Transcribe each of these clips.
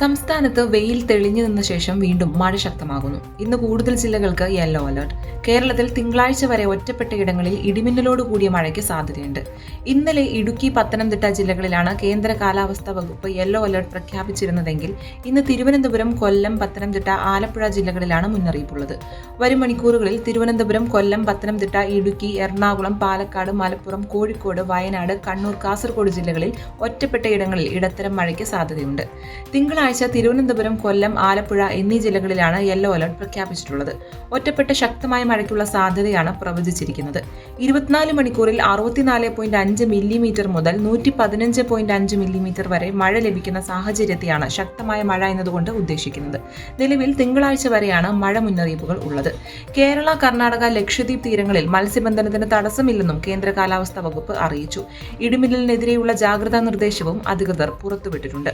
സംസ്ഥാനത്ത് വെയിൽ തെളിഞ്ഞു നിന്ന ശേഷം വീണ്ടും മഴ ശക്തമാകുന്നു. ഇന്ന് കൂടുതൽ ജില്ലകൾക്ക് യെല്ലോ അലർട്ട്. കേരളത്തിൽ തിങ്കളാഴ്ച വരെ ഒറ്റപ്പെട്ട ഇടങ്ങളിൽ ഇടിമിന്നലോട് കൂടിയ മഴയ്ക്ക് സാധ്യതയുണ്ട്. ഇന്നലെ ഇടുക്കി പത്തനംതിട്ട ജില്ലകളിലാണ് കേന്ദ്ര കാലാവസ്ഥാ വകുപ്പ് യെല്ലോ അലർട്ട് പ്രഖ്യാപിച്ചിരുന്നതെങ്കിൽ ഇന്ന് തിരുവനന്തപുരം കൊല്ലം പത്തനംതിട്ട ആലപ്പുഴ ജില്ലകളിലാണ് മുന്നറിയിപ്പുള്ളത്. വരും മണിക്കൂറുകളിൽ തിരുവനന്തപുരം കൊല്ലം പത്തനംതിട്ട ഇടുക്കി എറണാകുളം പാലക്കാട് മലപ്പുറം കോഴിക്കോട് വയനാട് കണ്ണൂർ കാസർഗോഡ് ജില്ലകളിൽ ഒറ്റപ്പെട്ട ഇടങ്ങളിൽ ഇടത്തരം മഴയ്ക്ക് സാധ്യതയുണ്ട്. തിങ്കളാഴ്ച തിരുവനന്തപുരം കൊല്ലം ആലപ്പുഴ എന്നീ ജില്ലകളിലാണ് യെല്ലോ അലർട്ട് പ്രഖ്യാപിച്ചിട്ടുള്ളത്. ഒറ്റപ്പെട്ട ശക്തമായ മഴയ്ക്കുള്ള സാധ്യതയാണ് പ്രവചിച്ചിരിക്കുന്നത്. ഇരുപത്തിനാല് മണിക്കൂറിൽ അറുപത്തിനാല് പോയിന്റ് അഞ്ച് മില്ലിമീറ്റർ മുതൽ നൂറ്റി പതിനഞ്ച് പോയിന്റ് അഞ്ച് മില്ലിമീറ്റർ വരെ മഴ ലഭിക്കുന്ന സാഹചര്യത്തെയാണ് ശക്തമായ മഴ എന്നതുകൊണ്ട് ഉദ്ദേശിക്കുന്നത്. നിലവിൽ തിങ്കളാഴ്ച വരെയാണ് മഴ മുന്നറിയിപ്പുകൾ ഉള്ളത്. കേരള കർണാടക ലക്ഷദ്വീപ് തീരങ്ങളിൽ മത്സ്യബന്ധനത്തിന് തടസ്സമില്ലെന്നും കേന്ദ്ര കാലാവസ്ഥാ വകുപ്പ് അറിയിച്ചു. ഇടിമിന്നലിനെതിരെയുള്ള ജാഗ്രതാ നിർദ്ദേശവും അധികൃതർ പുറത്തുവിട്ടിട്ടുണ്ട്.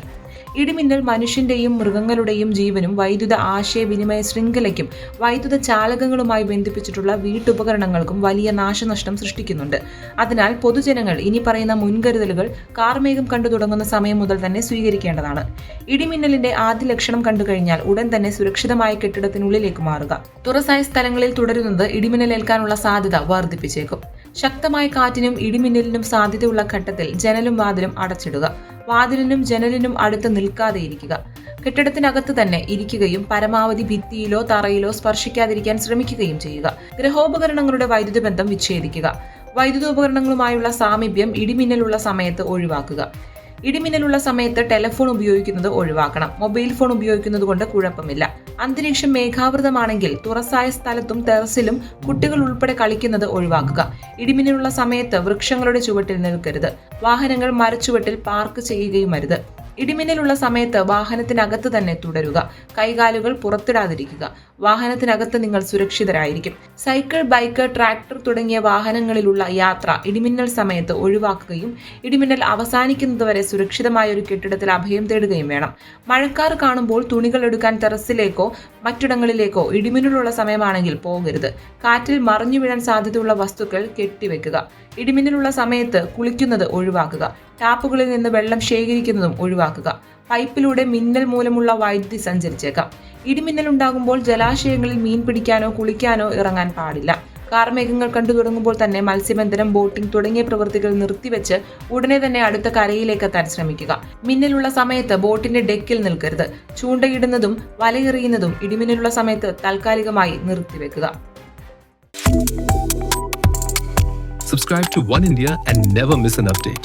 ഇടിമിന്നൽ മനുഷ്യന്റെയും മൃഗങ്ങളുടെയും ജീവനും വൈദ്യുത ആശയവിനിമയ ശൃംഖലയ്ക്കും വൈദ്യുത ചാലകങ്ങളുമായി ബന്ധിപ്പിച്ചിട്ടുള്ള വീട്ടുപകരണങ്ങൾക്കും വലിയ നാശനഷ്ടം സൃഷ്ടിക്കുന്നുണ്ട്. അതിനാൽ പൊതുജനങ്ങൾ ഇനി പറയുന്ന മുൻകരുതലുകൾ കാർമേഘം കണ്ടു തുടങ്ങുന്ന സമയം മുതൽ തന്നെ സ്വീകരിക്കേണ്ടതാണ്. ഇടിമിന്നലിന്റെ ആദ്യ ലക്ഷണം കണ്ടു കഴിഞ്ഞാൽ ഉടൻ തന്നെ സുരക്ഷിതമായ കെട്ടിടത്തിനുള്ളിലേക്ക് മാറുക. തുറസായ സ്ഥലങ്ങളിൽ തുടരുന്നത് ഇടിമിന്നലേൽക്കാനുള്ള സാധ്യത വർദ്ധിപ്പിച്ചേക്കും. ശക്തമായ കാറ്റിനും ഇടിമിന്നലിനും സാധ്യതയുള്ള ഘട്ടത്തിൽ ജനലും വാതിലും അടച്ചിടുക. വാതിലിനും ജനലിനും അടുത്ത് നിൽക്കാതെ ഇരിക്കുക കെട്ടിടത്തിനകത്ത് തന്നെ ഇരിക്കുകയും പരമാവധി ഭിത്തിയിലോ തറയിലോ സ്പർശിക്കാതിരിക്കാൻ ശ്രമിക്കുകയും ചെയ്യുക. ഗ്രഹോപകരണങ്ങളുടെ വൈദ്യുത ബന്ധം വിച്ഛേദിക്കുക. വൈദ്യുതോപകരണങ്ങളുമായുള്ള സാമീപ്യം ഇടിമിന്നലുള്ള സമയത്ത് ഒഴിവാക്കുക. ഇടിമിന്നലുള്ള സമയത്ത് ടെലഫോൺ ഉപയോഗിക്കുന്നത് ഒഴിവാക്കണം. മൊബൈൽ ഫോൺ ഉപയോഗിക്കുന്നത് കൊണ്ട് കുഴപ്പമില്ല. അന്തരീക്ഷം മേഘാവൃതമാണെങ്കിൽ തുറസായ സ്ഥലത്തും ടെറസിലും കുട്ടികൾ ഉൾപ്പെടെ കളിക്കുന്നത് ഒഴിവാക്കുക. ഇടിമിന്നലുള്ള സമയത്ത് വൃക്ഷങ്ങളുടെ ചുവട്ടിൽ നിൽക്കരുത്. വാഹനങ്ങൾ മരച്ചുവട്ടിൽ പാർക്ക് ചെയ്യുകയും അരുത്. ഇടിമിന്നലുള്ള സമയത്ത് വാഹനത്തിനകത്ത് തന്നെ തുടരുക. കൈകാലുകൾ പുറത്തിടാതിരിക്കുക. വാഹനത്തിനകത്ത് നിങ്ങൾ സുരക്ഷിതരായിരിക്കും. സൈക്കിൾ ബൈക്ക് ട്രാക്ടർ തുടങ്ങിയ വാഹനങ്ങളിലുള്ള യാത്ര ഇടിമിന്നൽ സമയത്ത് ഒഴിവാക്കുകയും ഇടിമിന്നൽ അവസാനിക്കുന്നതുവരെ സുരക്ഷിതമായ ഒരു കെട്ടിടത്തിൽ അഭയം തേടുകയും വേണം. മഴക്കാർ കാണുമ്പോൾ തുണികൾ എടുക്കാൻ ടെറസിലേക്കോ മറ്റിടങ്ങളിലേക്കോ ഇടിമിന്നലുള്ള സമയമാണെങ്കിൽ പോകരുത്. കാറ്റിൽ മറിഞ്ഞു വീഴാൻ സാധ്യതയുള്ള വസ്തുക്കൾ കെട്ടിവെക്കുക. ഇടിമിന്നലുള്ള സമയത്ത് കുളിക്കുന്നത് ഒഴിവാക്കുക. ടാപ്പുകളിൽ നിന്ന് വെള്ളം ശേഖരിക്കുന്നതും ഒഴിവാക്കുക. പൈപ്പിലൂടെ മിന്നൽ മൂലമുള്ള വൈദ്യുതി സഞ്ചരിച്ചേക്കാം. ഇടിമിന്നൽ ഉണ്ടാകുമ്പോൾ ജലാശയങ്ങളിൽ മീൻ പിടിക്കാനോ കുളിക്കാനോ ഇറങ്ങാൻ പാടില്ല. കാർമേഘങ്ങൾ കണ്ടു തുടങ്ങുമ്പോൾ തന്നെ മത്സ്യബന്ധനം ബോട്ടിംഗ് തുടങ്ങിയ പ്രവൃത്തികൾ നിർത്തിവെച്ച് ഉടനെ തന്നെ അടുത്ത കരയിലേക്ക് എത്താൻ ശ്രമിക്കുക. മിന്നലുള്ള സമയത്ത് ബോട്ടിന്റെ ഡെക്കിൽ നിൽക്കരുത്. ചൂണ്ടയിടുന്നതും വലയെറിയുന്നതും ഇടിമിന്നലുള്ള സമയത്ത് താൽക്കാലികമായി നിർത്തിവെക്കുക. Subscribe to One India and never miss an update.